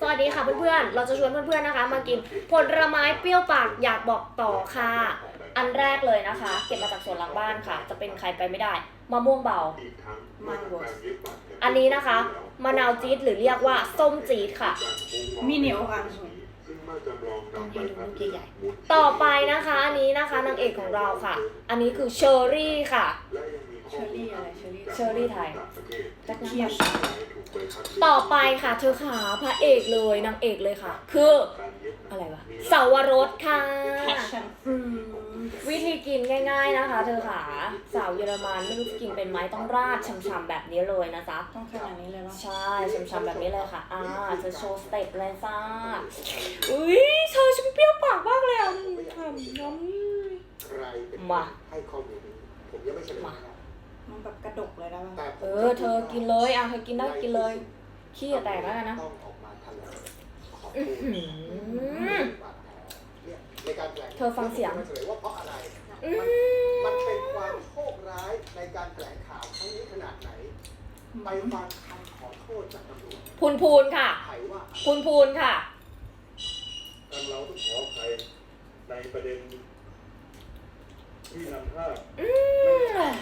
สวัสดีค่ะเพื่อนๆ เราจะชวนเพื่อนๆนะคะ มากินผลไม้เปรี้ยวปากอยากบอกต่อค่ะ อันแรกเลยนะคะ เก็บมาจากสวนหลังบ้านค่ะ จะเป็นใครไปไม่ได้มะม่วงเบา มันเวิร์สอันนี้นะคะมะนาวจี๊ดหรือเรียกว่าส้มจี๊ดค่ะ มีเหนียวอะต้องให้ดูลูกใหญ่ๆต่อไปนะคะ อันนี้นะคะนางเอกของเราค่ะ อันนี้คือเชอร์รี่ค่ะ เชอรี่อะไรเชอรี่เชอรี่ไทยจักรเคียยานต่อไปค่ะเธอขาพระเอกเลยนางเอกเลยค่ะ คืออะไรวะสาวรสค่ะแพชชั่นอืมวิธีกินง่าย ๆนะคะ เธอขาสาวเยอรมันไม่รู้จะกินเป็นไหมต้องราดฉ่ำๆแบบนี้เลยนะจ๊ะต้องขนาดนี้เลยเหรอใช่ฉ่ำๆแบบนี้เลยค่ะอ่าจะโชว์สเต็ปเลยจ้าอุ้ยเธอฉันเปรี้ยวปากมากเลยอะทำน้ำใครเป็นมาให้ข้อมูลนี้ผมยังไม่เฉลยนะครับ มันแบบกระดกเลยได้ปะแต่ผมเออ เธอกินเลยอะเธอกินได้กินเลย ขี้อย่าแตกแล้วกันนะต้องออกมาแถลงขอโทอื้อษหือบาดแผลเนี่ยในการแถลงเธอฟังเสียงผมจะมาเฉลยว่าเพราะอะไรอืมันมเป็นความโชคร้ายในการแถลงข่าวครั้งนี้ขนาดไหนไปฟังคำขอโทษจากตำรวจพูนพูนค่ะไขว่าพูนพูนค่ะทางเราต้องขออภัยในประเด็นที่นำภาพอืม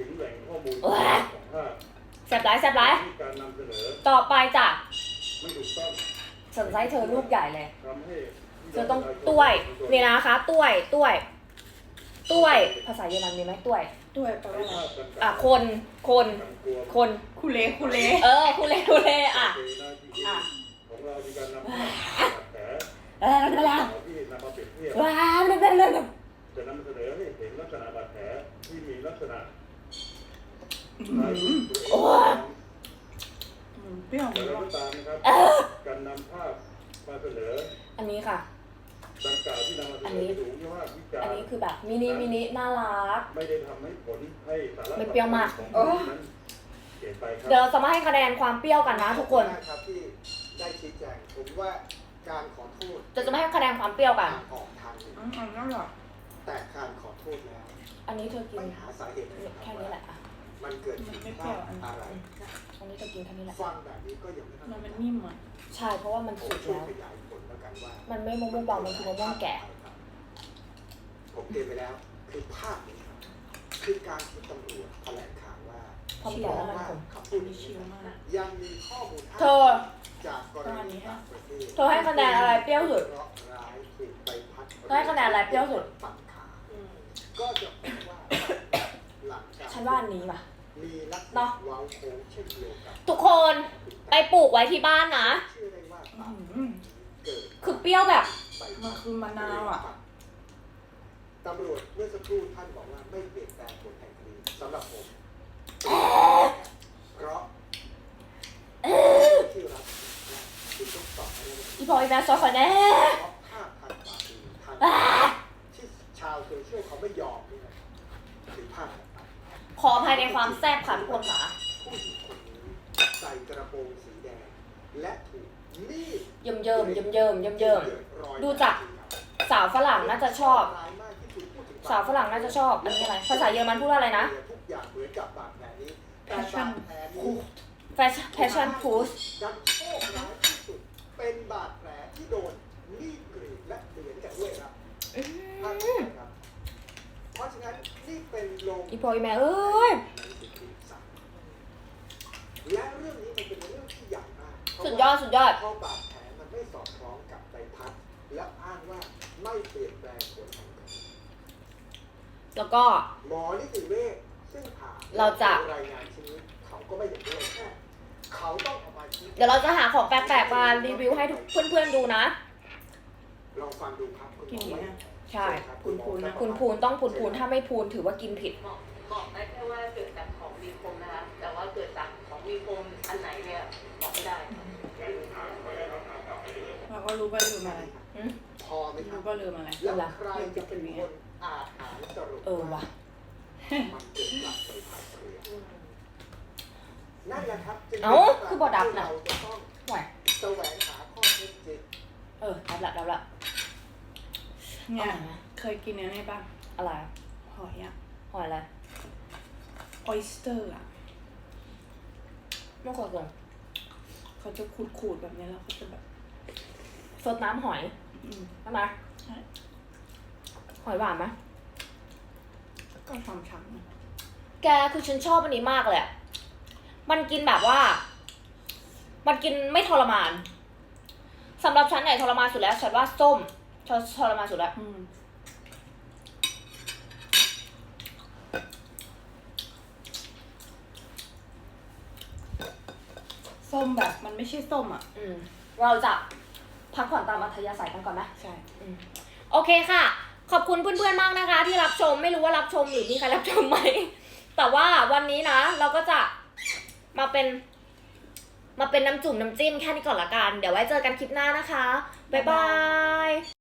ถึงแหล่งข้อมูลโอ๊ยของภาพแซ่บไรแซ่บไรที่การนำเสนอต่อไปจ้ะไม่ถูกต้องสนใจเธอลูกใหญ่เลย ทำให้เธอต้องต้วยนี่นะคะต้วยต้วยต้วย ภาษาเยอรมันมีไหมต้วย ด้วยแปลว่าอะไรภาพต่างๆอะ คน คนทางตัวคน คุเลคุเลเออคุเลคุเลอะเจหน้าที่อะ ของเรามีการนำภาพบาดแผลเออแล้วแล้วข่าวที่นำมาเปรียบเทียบว้าวแล้วแล้วแล้วจะนำเสนอให้เห็นลักษณะบาดแผลที่มีลักษณะ อืคล้ายมกับตัวเองอืมเปรี้ยวแต่เลเรายก็ตามนะครับเออการนำภาพมาเสนออันนี้ค่ะดังกล่าวที่นำมาเสอันนนี้อถูกวิพากษ์วิจารอันณ์นี้คือแบบมินิมินิน่ารัก ไม่ได้ทำให้ผลให้สาระไม่เปรี้ยวมากของผู้นั้นเปลี่ยนไปครัเดี๋ยวเราจะมาให้คะแนนความเปรี้ยวกันนะทุกคนขอบณมากครับที่ได้ชี้แจงผมว่าการขอโทษจะจะมาให้คะแนนความเปรี้ยวกันทางออกทางหนึ่งอืมอันนั้นเหรอแต่การขอโทษแล้ว อันนี้เธอกินไม่หาสาเหตุเลยแค่นี้แหละอะ มันเกิดผิดพลาดอะไรอันนี้เธอกินแค่นี้แหละ ฟังแบบนี้ก็ยังไม่มันมันนิ่มอะ ใช่ เพราะว่ามันผมสุกช่วยแล้ว ขยายผลแล้วกันว่ามันไม่มะม่วงเบามันคือมะม่วงแก่ ผมเตรียมไปแล้วคือภาพนี้ครับคือการที่ตำรวจแถลงข่าวว่าพร้อมต่อแล้วมันผมคำพูดมีนี้ชิลมาก ยังมีข้อมูลเธอ จากกรณีต่างประเทศเธอให้คะแนนอะไรเปรี้ยวสุดพราะร้ายถูกใบพัดเธอให้คะแนนอะไรเปรี้ยวสุด ตัดขา ก็จะพบว่าหลังจากฉั นว่าอันนี้ว่ะ มีลักษเนณะอะเว้าโค้งเช่นเดียวกับทุกคนไปปลูกไว้ที่บ้านนะเชื่อได้ว่าอืตับมเกิดคือเปรี้ยวแบบใบมันคือมะนาวอะ ตำรวจเมื่อสักครู่ท่านบอกว่าไม่เปลี่ยนแปลงผลแห่งคดีสำหรับผม เพราะที่รับที่ต้องตอบอะไรอีพออีแม่ซอยขอแน่เพราะภาพทางฝ่ามือทางที่ชาวโซเชียลเขาไม่ยอมนี่นะคือภาพถัดไป ขออภัยในความแซ่บค่ะทุกคนค่ะผู้หญิงคนนี้ใส่กระโปรงสีแดง และถูกมีดเยิมเยิมเยิมเยิมเยิมเยิมดูจากสาวฝรั่งน่าจะชอบ สาวฝรั่งน่าจะชอบอันนี้อะไรภาษาเยอรมันพูดว่าอะไรนะทุกอย่างเหมือนกับบาดแผลนี้แต่บาดแผลนี้แฟชั่นแฟชั่นพูสดันโชคร้ายที่สุดเป็นบาดแผลที่โดนมีดกรีดและเหมือนกันด้วยครับภาพนี้ครับ เพราะฉะนั้นนี่เป็นโรง อีพออีแม่เอ้ยและเรื่องนี้มันเป็นเรื่องที่ใหญ่มากสุดยอดสุดยอด เพราะบาดแผลมันไม่สอดคล้องกับใบพัด และอ้างว่าไม่เปลี่ยนแปลงผลของคดีแล้วก็ หมอนิติเวชซึ่งผ่าเราจะ รายงานชิ้นนี้เขาก็ไม่เห็นด้วยแค่เขาต้องเอามาชี้เดี๋ยวเราจะหาของแปลกๆมารีวิวให้ทุกเพื่อนๆดูนะ ลองฟังดูครับคุณหมอกินดีนะ ใช่รับคุณพูนนะคุณพูนต้องพูนพูนถ้าไม่พูนถือว่ากินผิดบอกบอกได้แค่ว่าเกิดจากของมีคมนะคะแต่ว่าเกิดจากของมีคมอันไหนเนี่ยบอกไม่ได้เราก็รู้ว่าลืมอะไรพอไหมครัรู้บว่าลืมอะไรแล้วใครจะเป็นคนอาจหารสรุปเออว่ะมันเกิดจากใบพัดเรือนั่นแหละครับจึงเอ้าคือบ่ดับน่ะเราจะต้องห่วยแสวงหาข้อเท็จจริงเออรับละรับละ เนี่ยเอาไหมเคยกินอันนี้ป่ะอะไรหอยอะหอยอะไรออยสเตอร์อะไม่เคยกินเขาจะขูดๆแบบนี้แล้วเขาจะแบบ สดน้ำหอยอืม ใช่ไหมใช่ หอยหวานไหมก็ช้ำๆนะแกคือฉันชอบอันนี้มากเลยอะมันกินแบบว่า มันกินไม่ทรมานสำหรับฉันเนี่ยทรมานสุดแล้วฉันว่าส้ม ทรทรมานสุดแล้วอืมส้มแบบมันไม่ใช่ส้มอะ อืมเราจะพักผ่อนตามอัธยาศัยกันก่อนไหมใช่โอเคค่ะ ขอบคุณเพื่อนๆมากนะคะ ที่รับชมไม่รู้ว่ารับชมหรือมีใครรับชมไหม แต่ว่าวันนี้นะ เราก็จะมาเป็น มาเป็นน้ำจุ่มน้ำจิ้มแค่นี้ก่อนละกัน เดี๋ยวไว้เจอกันคลิปหน้านะคะ บ๊ายบาย